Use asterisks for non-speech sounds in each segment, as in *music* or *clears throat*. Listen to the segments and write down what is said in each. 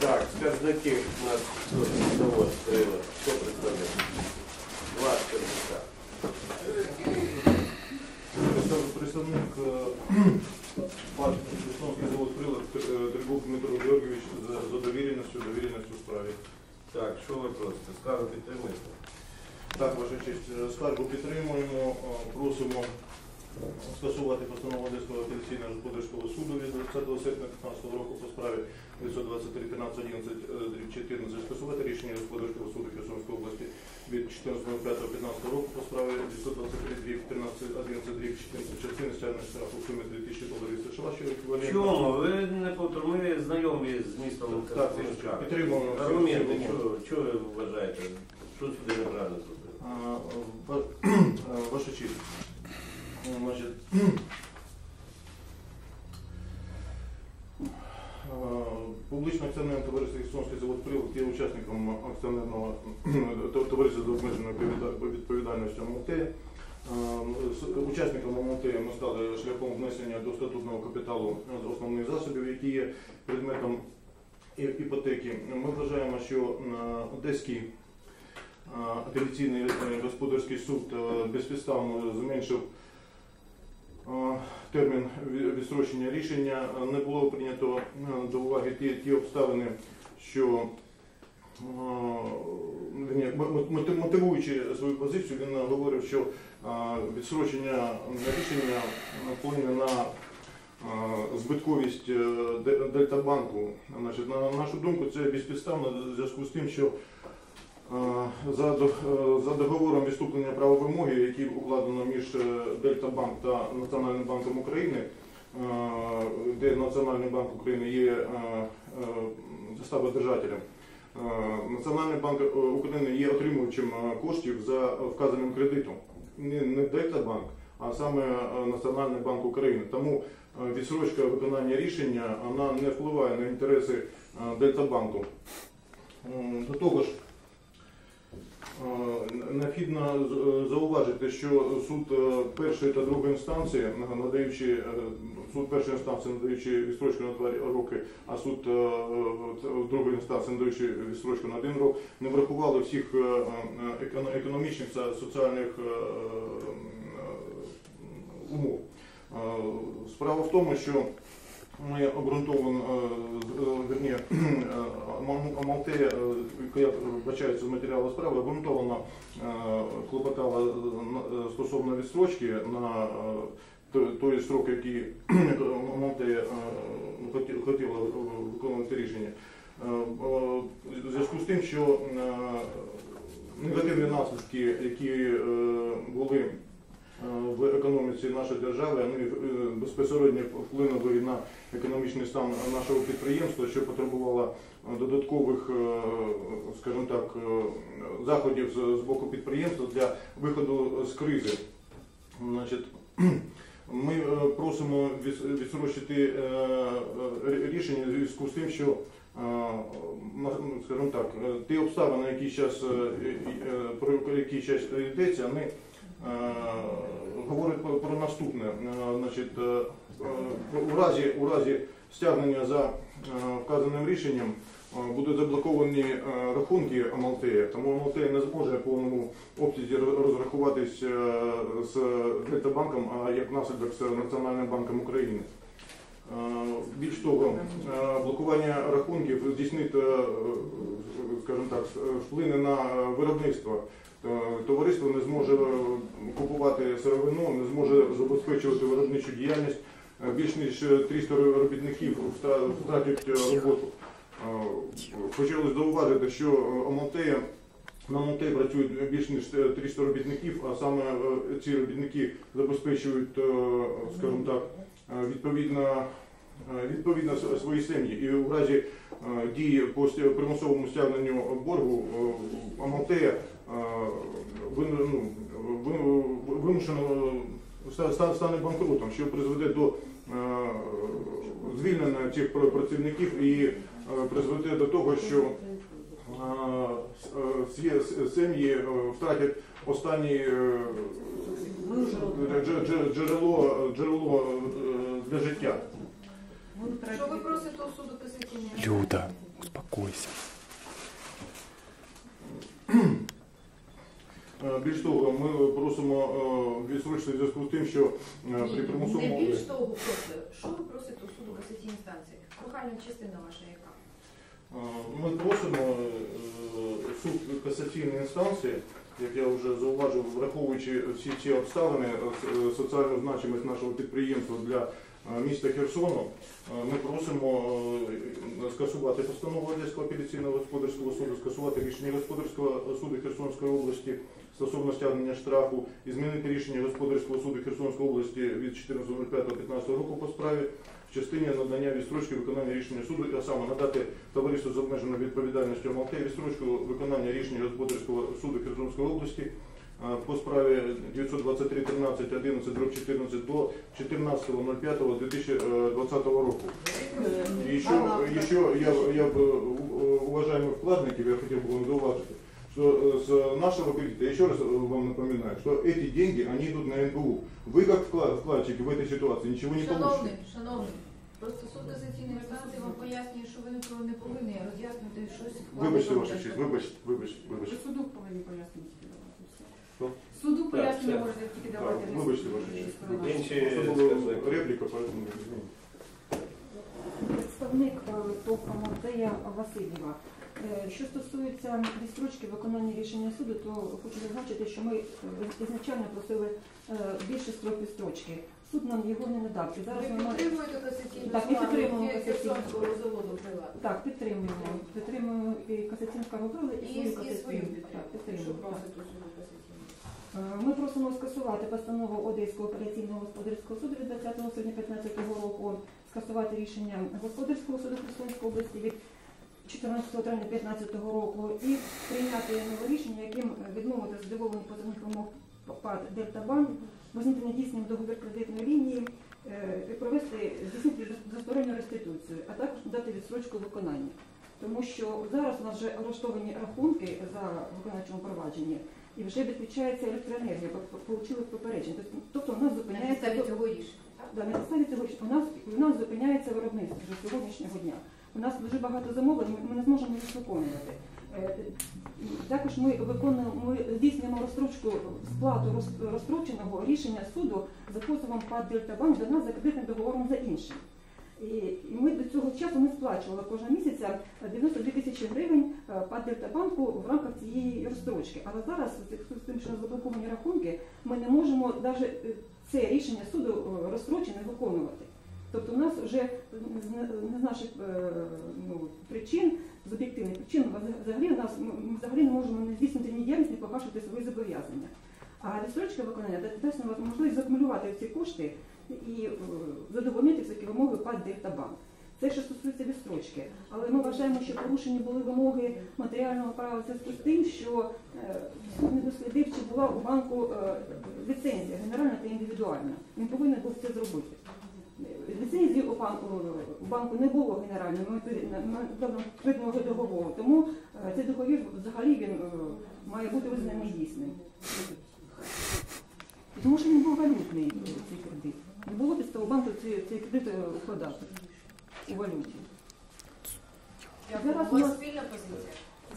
Так, скаржники у нас завод прилад. Хто представляє? Два скаржника. Представник партії Херсонський завод прилад е, Трибух Дмитро Георгійович за, довіреністю, довіреністю у справі. Так, що ви просите? Скаргу підтримуєте? Так, ваша честь, е, скаргу підтримуємо, е, просимо скасувати постанову Одеського апеляційного господарського суду від 20 серпня 2015 року по справі 923 15 11 14 скасувати рішення господарського суду Херсонської області від 14.05.15 року по справі 923 дріб 13 11 дріб 14 частини стягнення штрафу в сумі 2000 доларів США, що еквівалент. Чому? Ви не повтор- ми знайомі з містом Так, підтримуємо. Аргументи, чого, чого ви вважаєте? Що сюди неправильно зробили? А, ва- е, Ваша честь. Значить, е, Публічне акціонерне товариство Херсонський завод «Прилад» є учасником акціонерного *clears throat* товариства з обмеженою відповіда- відповідальністю. Е, з- МЛТ ми стали шляхом внесення до статутного капіталу з основних засобів, які є предметом іпотеки. Ми вважаємо, що Одеський апеляційний е, господарський суд е, безпідставно зменшив термін ві- відстрочення рішення. Е, Не було прийнято е, до уваги ті, ті обставини, що е, мотивуючи свою позицію, він говорив, що е, відстрочення рішення вплине на е, збитковість е, Дельтабанку. На нашу думку, це безпідставно в зв'язку з тим, що Е, За, е, за договором відступлення правовимоги, який укладено між е, Дельтабанк та Національним банком України, е, де Національний банк України є е, е, заставодержателем, е, Національний банк е, України є отримувачем е, коштів за вказаним кредитом. Не, Дельтабанк, а саме е, Національний банк України. Тому е, відсрочка виконання рішення вона не впливає на інтереси е, Дельтабанку. До того ж, Е, Необхідно зауважити, що суд е, першої та другої інстанції, е, надаючи е, суд першої інстанції, надаючи відстрочку на два роки, а суд е, е, другої інстанції, надаючи відстрочку на один рік, не врахували всіх е, е, економічних та соціальних е, е, умов. Е, Справа в тому, що ми обґрунтовано, е, е, верні, *clears throat* Мал- е, яка вбачається з матеріалу справи, обґрунтовано е, клопотала стосовно відстрочки на той- строк, який *clears throat* Малте хоті- хотіла виконувати рішення. В зв'язку з тим, що негативні наслідки, які були в економіці нашої держави, вони е, безпосередньо вплинули на економічний стан нашого підприємства, що потребувало е, додаткових, е, скажімо так, е, заходів з боку підприємства для виходу з кризи. Значить, *clears throat* ми е, просимо відс- відстрочити е, е, рішення в зв'язку з тим, що е, ну, скажімо так, е, ті обставини, які зараз про які зараз йдеться, вони е, говорять про, наступне. Е, Значить, е, у разі у разі стягнення за вказаним рішенням будуть заблоковані рахунки Амалтея, тому Амалтея не зможе в повному обсязі роз- розрахуватись е, з Дельтабанком, а як наслідок з Національним банком України. Більш того, блокування рахунків здійснить, скажімо так, вплине на виробництво. Е, Товариство не зможе е, купувати сировину, не зможе забезпечувати виробничу діяльність. Е, Більш ніж 300 робітників втра- втратять е, роботу. Е, Хотілося зауважити, що Амонтея на Монтей працюють більш ніж 300 робітників, а саме е, ці робітники забезпечують, е, скажімо так, е, відповідно, е, відповідно свої сім'ї. І в разі е, дії по примусовому стягненню боргу е, Амонтея е, вимушено ста- ста- стане банкрутом, що призведе до звільнення цих працівників і призведе до того, що сім'ї втратять останнє е, дже- дже- джерело, джерело е, для життя. Що ви просите у суду писати? Люда, успокойся. Е, Більш того, ми просимо е, відсрочити в зв'язку з тим, що е, при примусовому Не більш того, просто, що ви просите у суду касаційній інстанції? Прохальна частина ваша яка? Ми просимо суд касаційної інстанції, як я вже зауважив, враховуючи всі ці обставини, соціальну значимість нашого підприємства для міста Херсону, е, ми просимо е, скасувати постанову Одеського апеляційного господарського суду, скасувати рішення господарського суду Херсонської області стосовно стягнення штрафу і змінити рішення господарського суду Херсонської області від 14.05.15 року по справі в частині надання відстрочки виконання рішення суду, а саме надати товариству з обмеженою відповідальністю МЛТ відстрочку виконання рішення господарського суду Херсонської області по справі 923 13 11 14 до 14.05.2020 року. И еще, еще я, я бы, э, уважаемых вкладников, я хотел бы вам зауважить, что э, с нашего кредита, я еще раз э, вам напоминаю, что эти деньги, они идут на НБУ. Вы как вклад- вкладчики в этой ситуации ничего не Шановний, получите. шановний, просто суд касаційної інстанції вам пояснює, що ви не- не повинні роз'яснити щось. Вибачте, вам ваша честь, вибачте, вибачте, вибачте. Ви суду повинні пояснення Суду пояснення все. можете тільки давати. Так, ви вибачте, суду, ваша ви честь. сторона. Інші Це була репліка, поэтому. Представник е, ТОВ Амонтея Васильєва. Е, Що стосується відстрочки виконання рішення суду, то хочу зазначити, що ми е, ізначально просили більше строк відстрочки. Суд нам його не надав. І зараз Ви ми підтримуєте касаційну Так, ми підтримуємо касаційну. Заводу. Так, підтримуємо. Підтримуємо і касаційну скаргу і І, свою і свою касаційну. Так, що підтримуємо. так. просить у суду касаційну. Е, Ми просимо скасувати постанову Одеського апеляційного господарського суду від 20 серпня 2015 року, скасувати рішення господарського суду Херсонської області від 14 травня 2015 року і прийняти нове рішення, яким відмовити задоволення позовних вимог ПАД Дельтабанк, визнати недійсним договір кредитної лінії, е, провести здійснити двосторонню реституцію, а також дати відсрочку виконання. Тому що зараз у нас вже арештовані рахунки за виконавчому провадженні і вже відключається електроенергія, бо отримали попередження. Тобто- Тобто у нас зупиняється підставі цього рішення. Да, на підставі цього у нас у нас зупиняється виробництво вже сьогоднішнього дня. У нас дуже багато замовлень, ми, не зможемо їх виконувати. Е, Також ми виконуємо, ми здійснюємо розстрочку сплату роз- розстроченого рішення суду за позовом ПАД Дельтабанк до нас за кредитним договором за іншим. І ми до цього часу ми сплачували кожного місяця 92 тисячі гривень е, ПАД Дельтабанку в рамках цієї розстрочки. Але зараз, з тим, що заблоковані рахунки, ми не можемо навіть це рішення суду е, розстрочене виконувати. Тобто у нас вже не- не з наших е, ну, причин, з об'єктивних причин, взагалі у нас ми взагалі не можемо не здійснити ні діяльність, не погашувати свої зобов'язання. А відстрочка виконання да- дасть нам можливість закумулювати ці кошти і е, задовольнити всякі вимоги ПАД Дельтабанк. Це що стосується відстрочки. Але ми вважаємо, що порушені були вимоги матеріального права в з тим, що е, суд не дослідив, чи була у банку е, ліцензія, генеральна та індивідуальна. Він повинен був це зробити. Ліцензії у банку, не було генеральної відповідного договору, тому е, цей договір взагалі він е, має бути визнаний дійсним. Тому що не був валютний е, цей кредит. Не було підстав у банку ці кредит е, укладати у валюті. Зараз У у вас спільна позиція.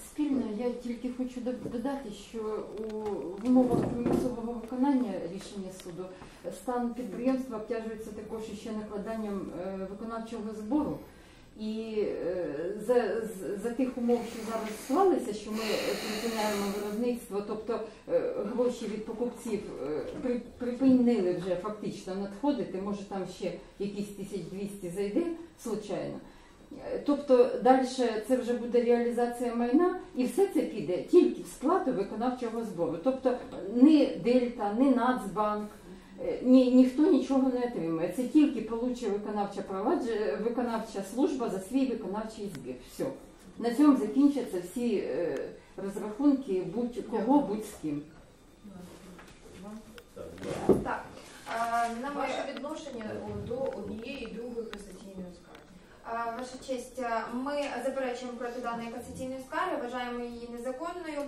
Спільно я тільки хочу додати, що у умовах примусового виконання рішення суду стан підприємства обтяжується також ще накладанням е, виконавчого збору. І е, за, за тих умов, що зараз склалися, що ми припиняємо виробництво, тобто е, гроші від покупців е, при- припинили вже фактично надходити, може там ще якісь 1200 зайде случайно. Е, Тобто далі це вже буде реалізація майна, і все це піде тільки в сплату виконавчого збору. Тобто ні Дельта, ні Нацбанк, ні, ніхто нічого не отримує. Це тільки получує виконавча провадження, виконавча служба за свій виконавчий збір. Все. На цьому закінчаться всі е, розрахунки будь-кого, будь з ким. Так. Так, а, на ваше відношення до однієї і другої касаційної скарги. А, Е, Ваша честь, е, ми заперечуємо проти даної касаційної скарги, вважаємо її незаконною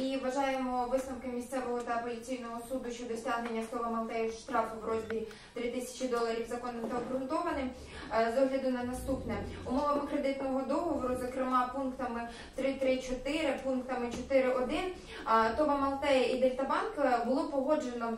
і вважаємо висновки місцевого та апеляційного суду щодо стягнення того Малтею штрафу в розмірі 3 тисячі доларів законним та обґрунтованим. Е, З огляду на наступне умовами кредитного договору, зокрема пунктами 3.3.4, пунктами 4.1, е, ТОВА Малтея і Дельтабанк е, було погоджено е,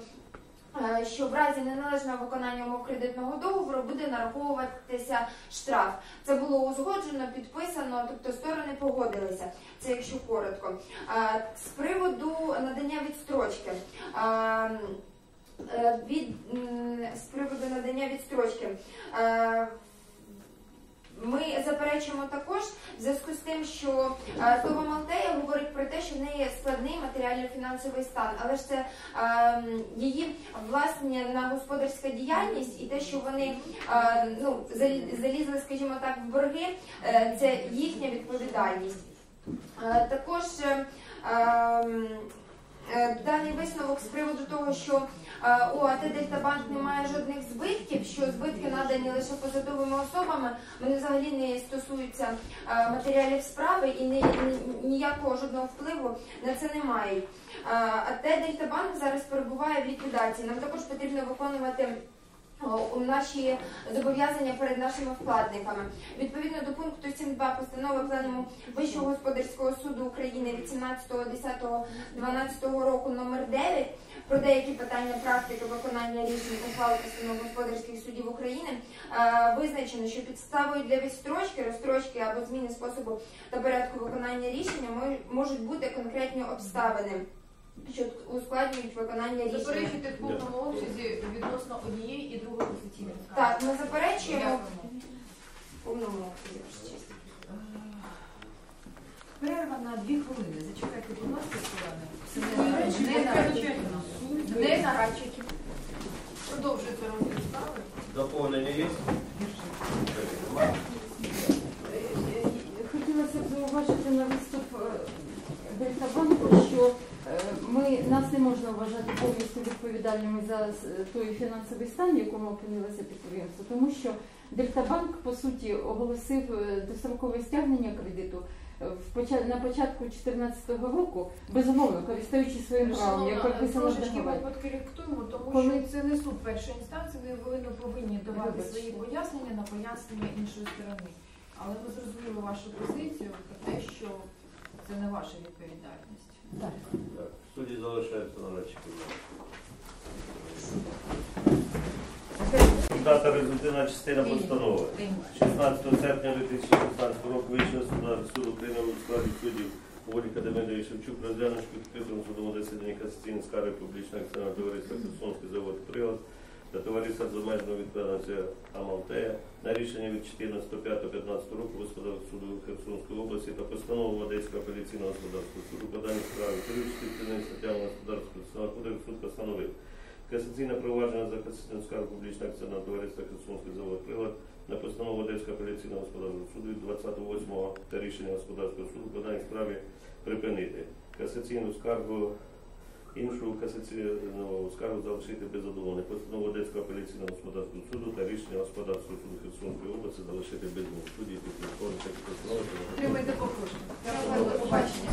що в разі неналежного виконання умов кредитного договору буде нараховуватися штраф. Це було узгоджено, підписано, тобто сторони погодилися. Це якщо коротко. Е, З приводу надання відстрочки. е, е, з приводу надання відстрочки. Ми заперечуємо також в зв'язку з тим, що е, Това Малтея говорить про те, що в неї складний матеріально-фінансовий стан, але ж це е, її власне на господарська діяльність і те, що вони е, ну, залізли, скажімо так, в борги, е, це їхня відповідальність. Е, Також ем, даний висновок з приводу того, що е, у АТ Дельтабанк немає жодних збитків, що збитки надані лише посадовими особами, вони взагалі не стосуються е, матеріалів справи і ні- ні- ніякого жодного впливу на це не мають. Е, АТ Дельтабанк зараз перебуває в ліквідації. Нам також потрібно виконувати наші зобов'язання перед нашими вкладниками. Відповідно до пункту 7.2 постанови Пленуму Вищого господарського суду України від 17.10.12 року номер 9 про деякі питання практики виконання рішень ухвали постанов господарських судів України е, визначено, що підставою для відстрочки, розстрочки або зміни способу та порядку виконання рішення мож- можуть бути конкретні обставини, що ускладнюють виконання рішення. Заперечуйте в повному обсязі відносно однієї і другої касаційної скарги. Так, ми заперечуємо в повному обсязі. Перерва на дві хвилини. Зачекайте, будь ласка. Це До не не вибачаюся. Не нарадчики. Продовжується розгляд справи. Доповнення є? Е, Хотілося б зауважити на виступ е, Дельтабанку, що е, ми нас не можна вважати повністю відповідальними за той фінансовий стан, в якому опинилося підприємство, тому що Дельтабанк по суті оголосив е, дострокове стягнення кредиту е, в поча- на початку 2014 року, безумовно користуючись своїм правом, як прописано ми підкоректуємо, тому Коли- що це не суд першої інстанції, ви повинні, повинні давати Вибачте. свої пояснення на пояснення іншої сторони. Але ми зрозуміли вашу позицію про те, що це не ваша відповідальність. Так. Судді залишаються нарадчики. Дата результативна частина постанови. 16 серпня 2016 року Вищого суду, суду України у складі суддів Волі Кадемидович Шевчук розглянув під відкритому судом засіданні касаційної скарги публічного акціонерного товариства Херсонський завод «Прилад» та товариства з обмеженою відповідальністю Амалтея на рішення від 14.05.15 року Господарського суду Херсонської області та постанову Одеського апеляційного господарського суду по даній справі. Керуючи відповідними статтями Господарського кодексу суд постановив Касаційне провадження за касаційну скаргу публічного акціонерного товариства Херсонський завод «Прилад» на постанову Одеського апеляційного господарського суду від 28-го та рішення господарського суду по даній справі припинити. Касаційну скаргу іншу касаційну скаргу залишити без задоволення. Постанову Одеського апеляційного господарського суду та рішення господарського суду Херсонської області залишити без змін. Судді підписали такі постанови. Побачення.